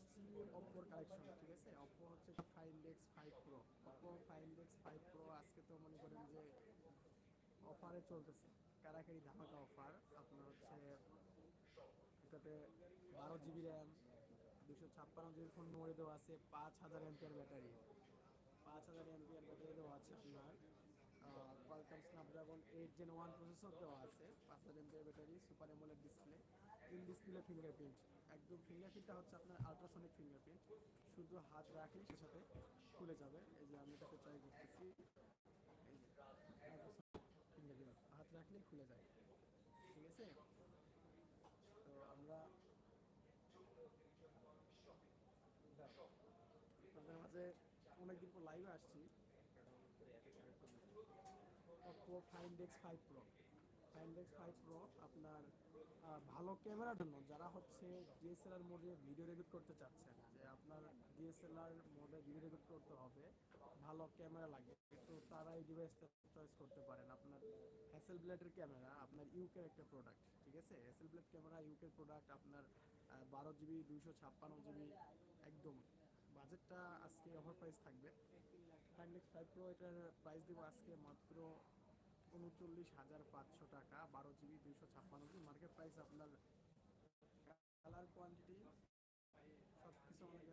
আসছি অপ্পোর কালেকশন ঠিক আছে? অপ্পো হচ্ছে five X five pro Oppo five X five pro আজকে তো মনে করেন যে অফারে চলতেছে। কারাকারি ধামাকা অফার। আপনার হচ্ছে এটাতে বারো জিবি র্যাম, দুশো ছাপ্পান্ন জিবি ফোন মেমোরি দেওয়া আছে, পাঁচ হাজার এমপিয়ার ব্যাটারি পাঁচ হাজার এমপিয়ার ব্যাটারি দেওয়া আছে আপনার। Qualcomm Snapdragon eight gen one processor দেওয়া আছে, পাঁচ হাজার ampere battery super AMOLED display in display fingerprint একদম ফিঙ্গারপ্রিন্টটা হচ্ছে আপনার আলট্রাসনিক ফিঙ্গারপ্রিন্ট শুধু হাত রাখলেই সে সাথে খুলে যাবে। এই যে আমি এটাকে ট্রাই করতেছি। হাত রাখলেই খুলে যায়। ঠিক আছে? তো আমরা আপনাদের মাঝে অনেকদিন পর লাইভে আসছি। Oppo five X five pro five X five pro আপনার ভালো ক্যামেরার জন্য যারা হচ্ছে ডিএসএলআর মোডে ভিডিও রেকর্ড করতে চাচ্ছেন, যে আপনার ডিএসএলআর মোডে ভিডিও রেকর্ড করতে হবে, ভালো ক্যামেরা লাগে, তো তারা এই ডিভাইসটা চয়েস করতে পারেন। আপনার হ্যাসেল ব্লেডের ক্যামেরা, আপনার ইউকের একটা প্রোডাক্ট ঠিক আছে? হ্যাসেল ব্লেড ক্যামেরা ইউকের প্রোডাক্ট আপনার বারো জিবি দুইশো ছাপ্পান্ন জিবি একদম। বাজেটটা আজকে অফার প্রাইস থাকবে। ফাইভ এক্স ফাইভ প্রো এটার প্রাইস দেবো আজকে মাত্র উনচল্লিশ হাজার পাঁচশো টাকা, বারো জিবি দুইশো ছাপ্পান্ন মার্কেট প্রাইস আপনার কালার কোয়ান্টিটি সব কিছু আমাদের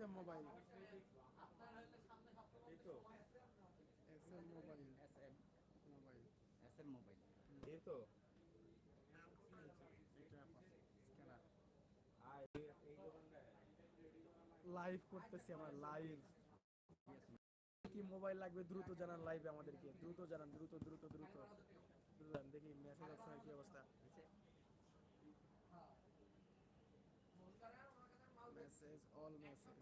M mobile. S M mobile. S M mobile. S M mobile এই তো। এটা স্ক্যানার আর এই- এই দোকানটা লাইভ করতেছি আমরা লাইভ কি মোবাইল লাগবে দ্রুত জানান লাইভে আমাদেরকে। দ্রুত জানান দ্রুত দ্রুত দ্রুত। জানান দেখি মেসেজ অপশনের কি অবস্থা। মেসেজ অল মেসেজ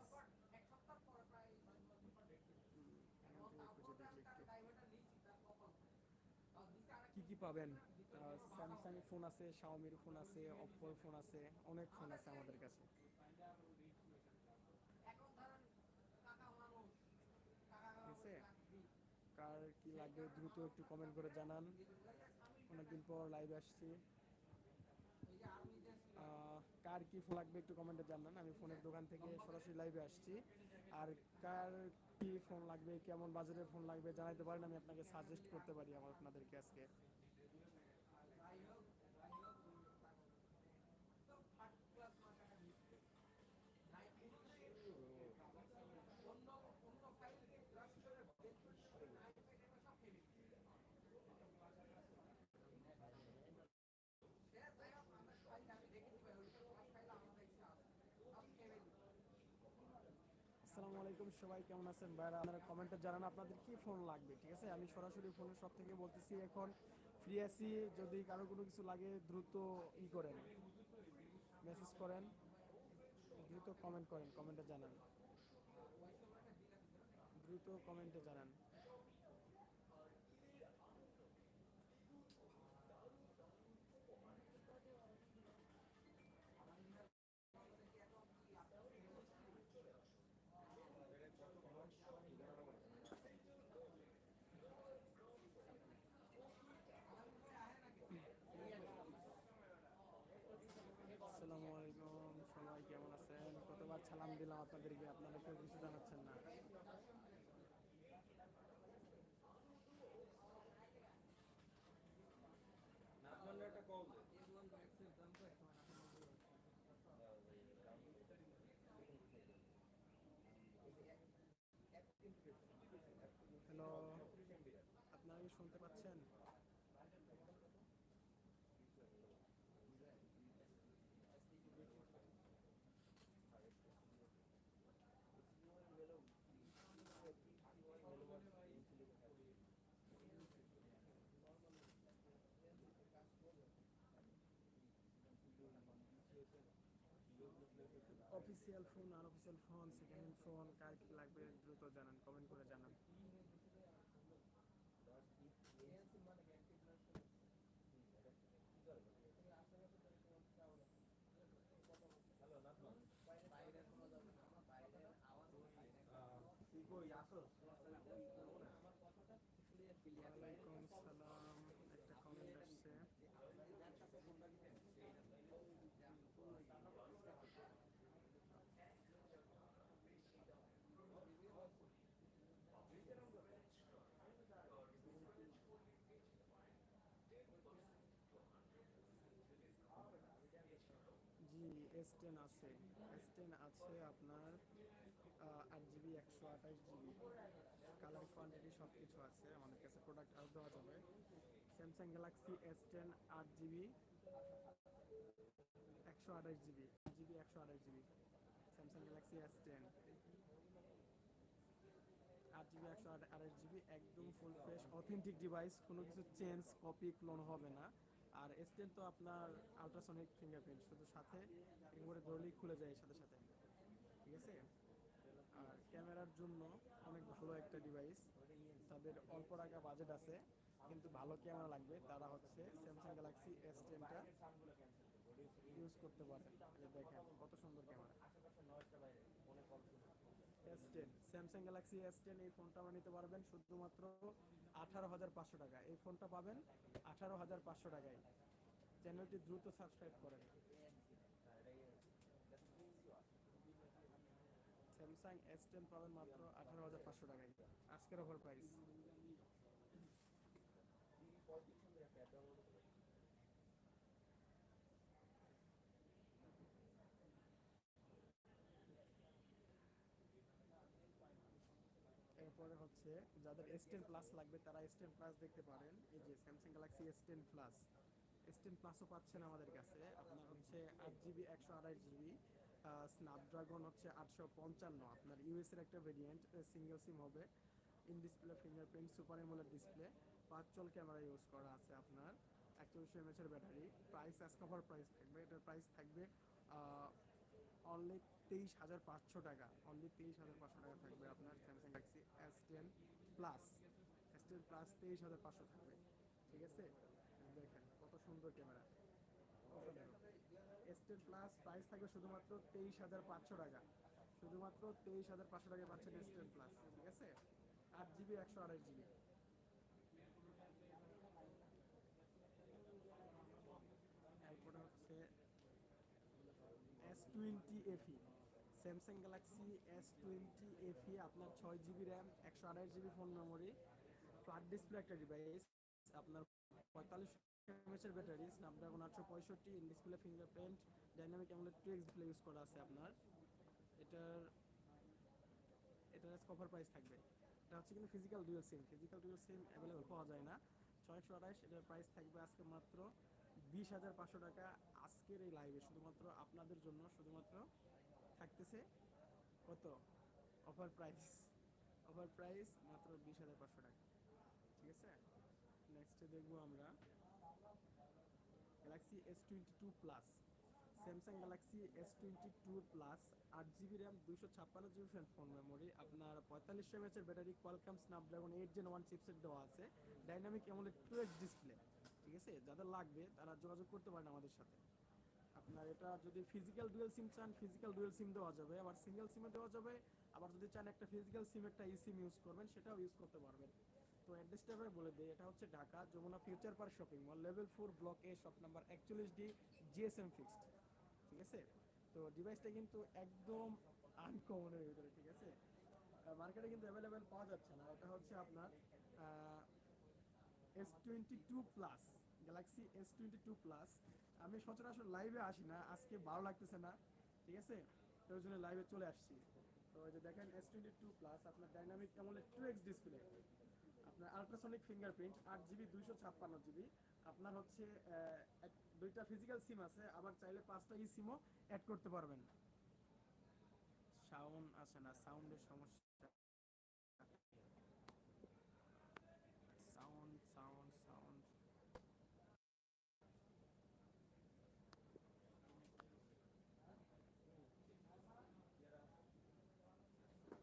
পাবেন। স্যামসাং ফোন আছে শাওমির ফোন আছে অপ্পোর ফোন আছে, অনেক ফোন আছে আমাদের কাছে। ঠিক আছে? কার কি লাগবে দ্রুত একটু কমেন্ট করে জানান। অনেকদিন পর লাইভ আসছি। কার কি ফোন লাগবে একটু কমেন্টে জানান। আমি ফোনের দোকান থেকে সরাসরি লাইভে আসছি। আর কার কি ফোন লাগবে, কেমন বাজারের ফোন লাগবে জানাইতে পারেন। আমি আপনাকে সাজেস্ট করতে পারি আমার আপনাদেরকে আজকে। আসসালামু আলাইকুম, সবাই কেমন আছেন? ভাইরা, আপনারা কমেন্টে জানান আপনাদের কি ফোন লাগবে, ঠিক আছে? আমি সরাসরি ফোনের সব থেকে বলতেছি, এখন ফ্রি আছি, যদি কারও কোনো কিছু লাগে, দ্রুত ই করেন মেসেজ করেন, দ্রুত কমেন্ট করেন কমেন্টে জানান। দ্রুত কমেন্টে জানান আসসালামু আলাইকুম সবাই কেমন আছেন কতবার সালাম দিলাম আপনাদেরকে আপনারা কেউ কিছু জানাচ্ছেন না। হ্যালো আপনারা কি শুনতে পাচ্ছেন? Official phone unofficial phone second hand phone কার কি লাগবে দ্রুত জানান কমেন্ট করে জানান। এস টেন আছে। এস টেন আছে আপনার আট জিবি একশো আঠাশ জিবি কালার কোয়ান্টিটি সব কিছু আছে আমাদের কাছে প্রোডাক্ট আরও দেওয়া যাবে। স্যামসাং গ্যালাক্সি এস টেন আট জিবি একশো আঠাশ জিবি জিবি একশো আঠাশ GB Samsung Galaxy S ten আট জিবি একশো আঠাশ জিবি একদম ফুল ফ্রেশ অথেন্টিক ডিভাইস কোনো কিছু চেঞ্জ কপি ক্লোন হবে না। আর এস তো আপনার আলট্রাসনিক ফিঙ্গারপ্রিন্ট শুধু সাথে ফিঙ্গারে ধরলেই খুলে যায় সাথে সাথে। ঠিক আছে? আর ক্যামেরার জন্য অনেক ভালো একটা ডিভাইস তাদের অল্প টাকা বাজেট আছে, কিন্তু ভালো ক্যামেরা লাগবে। তারা হচ্ছে স্যামসাং গ্যালাক্সি এস টেনটা ইউজ করতে পারে। দেখেন, কত সুন্দর camera. S ten Samsung Galaxy S ten এই ফোনটা আমরা নিতে পারবেন শুধুমাত্র আঠারো হাজার পাঁচশো টাকা এই ফোনটা পাবেন আঠারো হাজার পাঁচশো টাকায়। চ্যানেলটি দ্রুত সাবস্ক্রাইব করেন। স্যামসাং এস টেন পাবেন মাত্র আঠারো হাজার পাঁচশো টাকায়। আজকের অফার প্রাইস এরপরে হচ্ছে যাদের এস টেন প্লাস লাগবে, তারা এস টেন প্লাস দেখতে পারেন। এই যে Samsung Galaxy S ten plus S ten প্লাসও পাচ্ছেন আমাদের কাছে। আপনার হচ্ছে আট জিবি একশো আঠাশ জিবি স্ন্যাপড্রাগন হচ্ছে আটশো পঞ্চান্ন। আপনার ইউএস এর একটা ভেরিয়েন্ট সিঙ্গেল সিম হবে। In display fingerprint super AMOLED display পাঁচ ক্যামেরা ইউজ করা আছে আপনার। একচল্লিশশো M H battery price as cover price থাকবে। এটার প্রাইস থাকবে অনলি তেইশ হাজার পাঁচশো টাকা। অনলি তেইশ হাজার পাঁচশো টাকা থাকবে আপনার Samsung Galaxy S ten plus S ten plus তেইশ হাজার পাঁচশো থাকবে। ঠিক আছে? দেখেন, কত সুন্দর camera. S ten plus price থাকবে শুধুমাত্র তেইশ হাজার পাঁচশো টাকা। শুধুমাত্র তেইশ হাজার পাঁচশো টাকায় পাচ্ছেন এস টেন প্লাস ঠিক আছে? আট জিবি, একশো আঠাশ জিবি। এরপরে হচ্ছে S twenty FE Samsung Galaxy S twenty FE আপনার ছয় জিবি র্যাম একশো আঠাশ GB phone memory flat display একটা ডিভাইস আপনার পঁয়তাল্লিশ ব্যাটারি স্ন্যাপড্রাগন আটশো পঁয়ষট্টি display fingerprint dynamic AMOLED two display use করা আছে আপনার। এটার এটার কভার প্রাইস থাকবে। এটা হচ্ছে কিন্তু physical dual SIM physical dual SIM available পাওয়া যায় না। ছয়শো আঠাশ, এটার প্রাইস থাকবে আজকে মাত্র বিশ হাজার পাঁচশো টাকা আজকের এই লাইভে শুধুমাত্র আপনাদের জন্য, শুধুমাত্র থাকতেছে। কত? অফার প্রাইস অফার প্রাইস মাত্র বিশ হাজার পাঁচশো টাকা। ঠিক আছে? নেক্সটে দেখব আমরা Galaxy S twenty two plus Samsung Galaxy S twenty two plus আট জিবি র্যাম দুশো ছাপ্পান্ন জিবি ফোন মেমোরি আপনার পঁয়তাল্লিশশো এমএচের battery Qualcomm Snapdragon eight gen one chipset দেওয়া আছে। Dynamic AMOLED two X display ঠিক আছে? যাদের লাগবে, তারা যোগাযোগ করতে পারেন আমাদের সাথে। আপনার এটা যদি ফিজিক্যাল ডুয়েল সিম চান ফিজিক্যাল ডুয়েল সিম দেওয়া যাবে। আবার সিঙ্গেল সিমে দেওয়া যাবে। আবার যদি চান একটা ফিজিক্যাল সিম একটা ই সিম ইউজ করবেন, সেটাও ইউজ করতে পারবেন। তো অ্যাড্রেসটা এবার বলে দিই, এটা হচ্ছে Dhaka Jamuna Future Park shopping mall level four block A shop number একচল্লিশ ডি জিএসএম ফিক্সড ঠিক আছে? তো ডিভাইসটা কিন্তু একদম আনকমনের ভিতরে, ঠিক আছে? মার্কেটে কিন্তু অ্যাভেলেবেল পাওয়া যাচ্ছে না। এটা হচ্ছে আপনার S twenty two plus Galaxy S twenty two plus আমি সচরাচর লাইভে আসি না, আজকে ভালো লাগতেছে না, ঠিক আছে? তো ওই জন্য লাইভে চলে আসছি। তো এই যে দেখেন এস টোয়েন্টি টু প্লাস আপনার dynamic AMOLED two X display আপনার আলট্রাসনিক ফিঙ্গারপ্রিন্ট আট জিবি দুইশো ছাপ্পান্ন জিবি আপনার হচ্ছে দুইটা ফিজিক্যাল সিম আছে, আবার চাইলে পাঁচটা ই সিমও অ্যাড করতে পারবেন। সাউন্ড আসে না সাউন্ডের সমস্যা সাউন্ড সাউন্ড সাউন্ড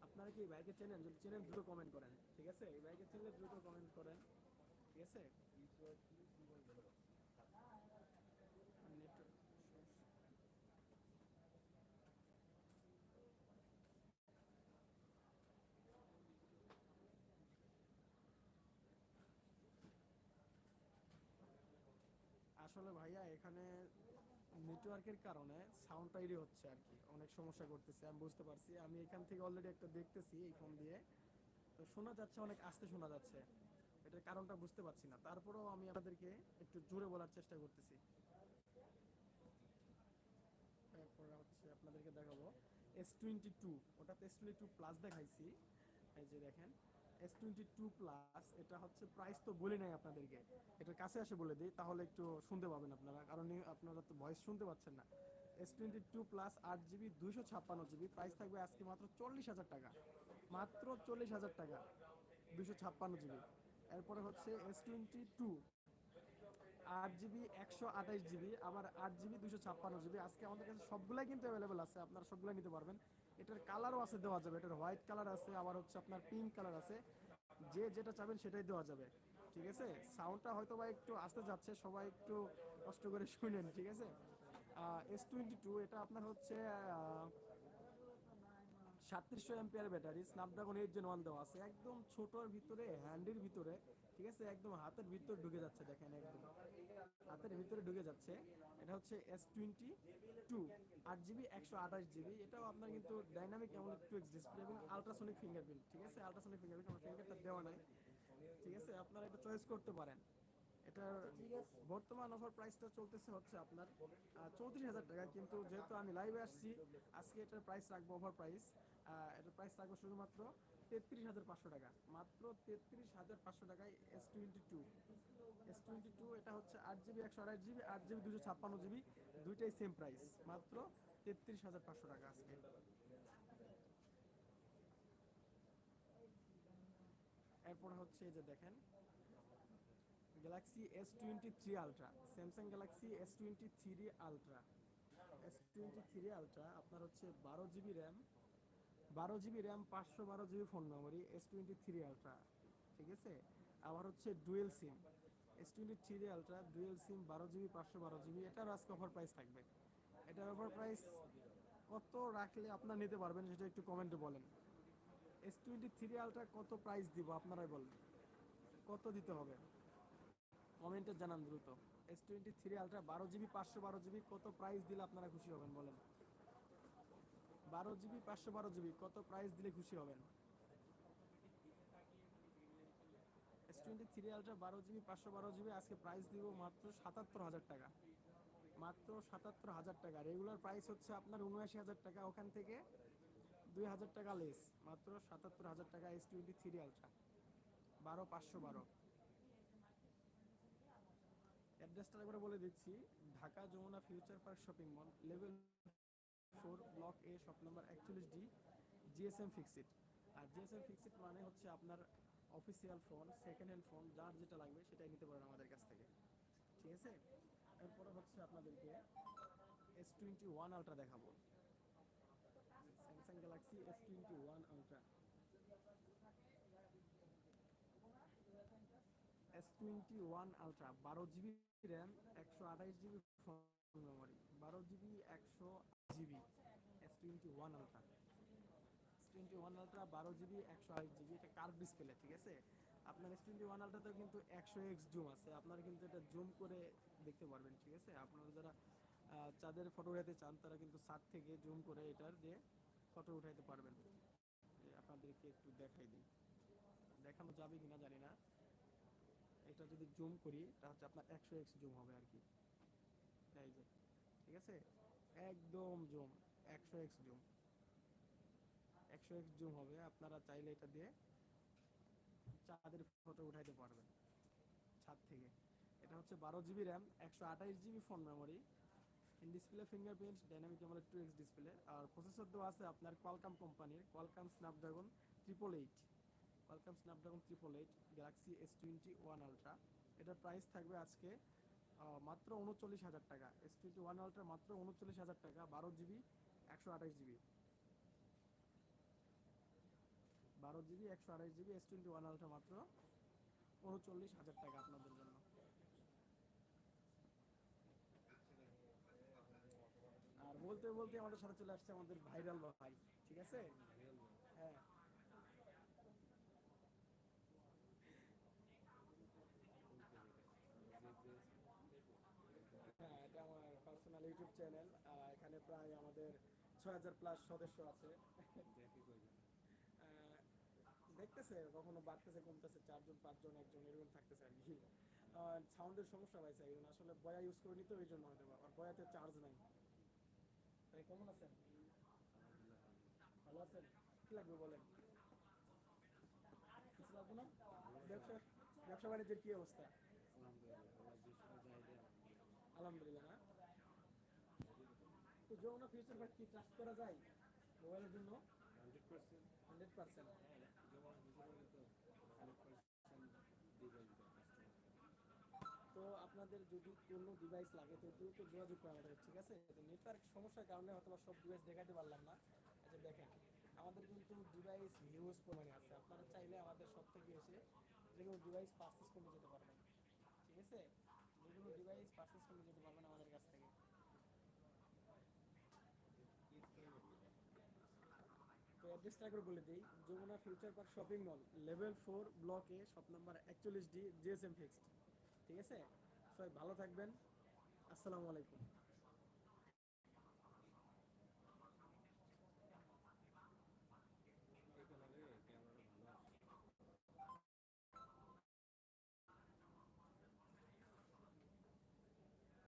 আপনারা কি এই বাইকে চেনেন, যদি চেনেন দ্রুত কমেন্ট করেন, ঠিক আছে? এই বাইকে চিনলে দ্রুত কমেন্ট করেন, ঠিক আছে? আসলে ভাইয়া, এখানে নেটওয়ার্কের কারণে সাউন্ড টাইরি হচ্ছে আর কি। অনেক সমস্যা করতেছে, আমি বুঝতে পারছি। আমি এখান থেকে অলরেডি একটা দেখতেছি এই ফোন দিয়ে। তো শোনা যাচ্ছে, অনেক আস্তে শোনা যাচ্ছে। এটার কারণটা বুঝতে পারছি না। তারপরেও আমি আপনাদেরকে একটু জোরে বলার চেষ্টা করতেছি। তারপর এস টোয়েন্টি টু ওটাতে এস টোয়েন্টি টু প্লাস দেখাইছি। এই যে দেখেন এস টোয়েন্টি টু প্লাস এটা হচ্ছে প্রাইস তো বলি নাই আপনাদেরকে। এটার কাছে আসে বলে দিই, তাহলে একটু শুনতে পাবেন আপনারা, কারণ আপনারা তো ভয়েস শুনতে পাচ্ছেন না। এস টোয়েন্টি টু প্লাস আট জিবি দুইশো ছাপ্পান্ন জিবি প্রাইস থাকবে আজকে মাত্র চল্লিশ হাজার টাকা। মাত্র চল্লিশ হাজার টাকা দুশো ছাপ্পান্ন জিবি এরপরে হচ্ছে এস টোয়েন্টি টু আট জিবি একশো আঠাইশ জিবি আবার আট জিবি দুশো ছাপ্পান্ন জিবি আজকে আমাদের কাছে সবগুলাই কিন্তু অ্যাভেলেবেল আছে, আপনারা সবগুলাই নিতে পারবেন। এটার কালারও আছে, দেওয়া যাবে। এটার হোয়াইট কালার আছে, আবার হচ্ছে আপনার পিঙ্ক কালার আছে। যে যেটা চাবেন সেটাই দেওয়া যাবে, ঠিক আছে? সাউন্ডটা হয়তো বা একটু আসতে যাচ্ছে, সবাই একটু কষ্ট করে শুনেন, ঠিক আছে? এস টোয়েন্টি টু এটা আপনার হচ্ছে সাতত্রিশশো ampere battery Snapdragon eight gen one দেওয়া আছে। একদম ছোটোর ভিতরে হ্যান্ডির ভিতরে, ঠিক আছে? একদম হাতের ভিতরে ঢুকে যাচ্ছে, দেখেন একদম। হাতের ভিতরে ঢুকে যাচ্ছে। এটা হচ্ছে এস টোয়েন্টি টু আট জিবি একশো আঠাশ জিবি এটাও আপনার কিন্তু ডাইনামিক এমন একটু ডিসপ্লে এবং আলট্রাসনিক ফিঙ্গারপ্রিন্ট ঠিক আছে? আলট্রাসনিক ফিঙ্গারপ্রিন্ট আমার ফিঙ্গারটা দেওয়া নাই। ঠিক আছে? আপনারা এটা চয়েস করতে পারেন। এটার বর্তমান অফার প্রাইসটা চলতেছে হচ্ছে আপনার চৌত্রিশ হাজার টাকা। কিন্তু যেহেতু আমি লাইভে আসছি, আজকে এটার প্রাইস রাখব অফার প্রাইস এটার প্রাইস রাখব শুধুমাত্র তেত্রিশ হাজার পাঁচশো টাকা। মাত্র তেত্রিশ হাজার পাঁচশো টাকায় S twenty two S twenty two এটা হচ্ছে আট জিবি একশো আঠাশ জিবি আট জিবি দুশো ছাপ্পান্ন জিবি দুইটাই সেম প্রাইস মাত্র তেত্রিশ হাজার পাঁচশো টাকা আজকে। এরপর হচ্ছে এই যে দেখেন Galaxy S twenty three Ultra Samsung Galaxy S twenty three Ultra S twenty three Ultra আপনার হচ্ছে বারো জিবি র্যাম বারো জিবি র্যাম পাঁচশো বারো GB phone memory S twenty three Ultra ঠিক আছে? আবার হচ্ছে dual SIM S twenty three Ultra dual SIM বারো জিবি, পাঁচশো বারো জিবি, এটার আজকে অফার প্রাইস থাকবে। এটার অফার প্রাইস কত রাখলে আপনারা নিতে পারবেন সেটা একটু কমেন্টে বলেন। এস টোয়েন্টি থ্রি আলট্রা কত প্রাইস দিব আপনারাই বলেন। কত দিতে হবে? কমেন্টে জানান দ্রুত। এস টোয়েন্টি থ্রি আলট্রা বারো জিবি, পাঁচশো বারো জিবি, কত প্রাইস দিলে আপনারা খুশি হবেন বলেন? বারো জিবি, পাঁচশো বারো জিবি, কত প্রাইস দিলে খুশি হবেন? এস টোয়েন্টি থ্রি আলট্রা বারো জিবি, পাঁচশো বারো জিবি, আজকে প্রাইস দিব মাত্র সাতাত্তর হাজার টাকা। মাত্র সাতাত্তর হাজার টাকা। রেগুলার প্রাইস হচ্ছে আপনার উনআশি হাজার টাকা, ওখান থেকে দুই হাজার টাকা লেস মাত্র সাতাত্তর হাজার টাকা এস টোয়েন্টি থ্রি আলট্রা বারো, পাঁচশো বারো। অ্যাড্রেসটা একবার বলে দিচ্ছি, Dhaka Jamuna Future Park shopping mall, level four, block A, shop number একচল্লিশ ডি, জিএসএম ফিক্সিট আর জিএসএম ফিক্সিট মানে হচ্ছে আপনার official phone second hand phone যার যেটা লাগবে সেটাই নিতে পারেন আমাদের কাছ থেকে। ঠিক আছে? এরপরে হচ্ছে আপনাদেরকে এস টোয়েন্টি ওয়ান আলট্রা দেখাবো। Samsung Galaxy S twenty one ultra S twenty one ultra বারো জিবি র্যাম একশো আঠাইশ জিবি ফোন মেমোরি বারো জিবি, একশো GB S twenty one ultra S twenty one ultra বারো জিবি, একশো আঠাইশ জিবি, এটা কার্ভ ডিসপ্লে ঠিক আছে? আপনার এস টোয়েন্টি ওয়ান আলট্রাতেও কিন্তু একশো এক্স জুম আছে, আপনারা কিন্তু এটা জুম করে দেখতে পারবেন, ঠিক আছে? আপনারা যারা চাঁদের ফটো উঠাতে চান, তারা কিন্তু ছাদ থেকে জুম করে এটার দিয়ে ফটো উঠাইতে পারবেন। আপনাদেরকে একটু দেখাই দিই। দেখানো যাবে কিনা জানি না। এটা যদি জুম করি, এটা হচ্ছে আপনার একশো এক্স জুম হবে আর কি। এই যে, ঠিক আছে? একদম জুম, একশো এক্স জুম। একশো এক্স জুম হবে, আপনারা চাইলে এটা দিয়ে চাঁদের ফটো উঠাইতে পারবেন, ছাদ থেকে। এটা হচ্ছে বারো জিবি র্যাম, একশো আঠাইশ GB phone memory in display fingerprint dynamic camera two X display R processor দেওয়া আছে আপনার কোয়ালকাম কোম্পানির Qualcomm Snapdragon triple eight Qualcomm Snapdragon triple eight Galaxy S twenty one Ultra এটার প্রাইস থাকবে আজকে মাত্র উনচল্লিশ হাজার টাকা। এস টোয়েন্টি ওয়ান আলট্রা মাত্র উনচল্লিশ হাজার টাকা, বারো জিবি, একশো আঠাশ জিবি। বারো জিবি, একশো আঠাশ GB S twenty one Ultra মাত্র উনচল্লিশ হাজার টাকা আপনাদের জন্য। আর বলতে বলতে আমাদের সাথে চলে আসছে আমাদের ভাইরাল ভাই, ঠিক আছে? হ্যাঁ। পার্সোনাল ইউটিউব চ্যানেল এখানে প্রায় আমাদের ছয় হাজার প্লাস সদস্য আছে। দেখতেছে, কখনো বাড়তেছে, কমতেছে, চারজন, পাঁচজন, একজন, এরকম থাকতেছে আর কি। সাউন্ডের সমস্যা পাইছে আসলে বয়া ইউজ করে নিতে ওই জন্য বয়াতে চার্জ নাই। তাই কেমন আছেন? ভালো আছেন? কি লাগবে বলেন? কিছু লাগবে না? ব্যবসা ব্যবসা বাণিজ্যের কি অবস্থা? আলহামদুলিল্লাহ। তো যমুনা ফিউচার পার্ক কি ট্রাস্ট করা যায় মোবাইলের জন্য? তো আপনাদের যদি কোনো ডিভাইস লাগে, তো দ্রুত যোগাযোগ করা আমাদের ঠিক আছে? তো নেটওয়ার্ক সমস্যার কারণে হয়তো সব ডিভাইস দেখাতে পারলাম না। আচ্ছা দেখেন, আমাদের কিন্তু ডিভাইস হিউজ পরিমাণে আছে। আপনারা চাইলে আমাদের সব থেকে এসে যে কোনো ডিভাইস পারচেস করে যেতে পারবেন, ঠিক আছে? যে কোনো ডিভাইস পারচেস যেতে আমাদের কাছ থেকে তো অ্যাড্রেসটা একবার বলে দিই, Jamuna Future Park shopping mall level four block shop number একচল্লিশ ডি জিএসএম ফিক্সড ঠিক আছে? সবাই ভালো থাকবেন। আসসালামু আলাইকুম।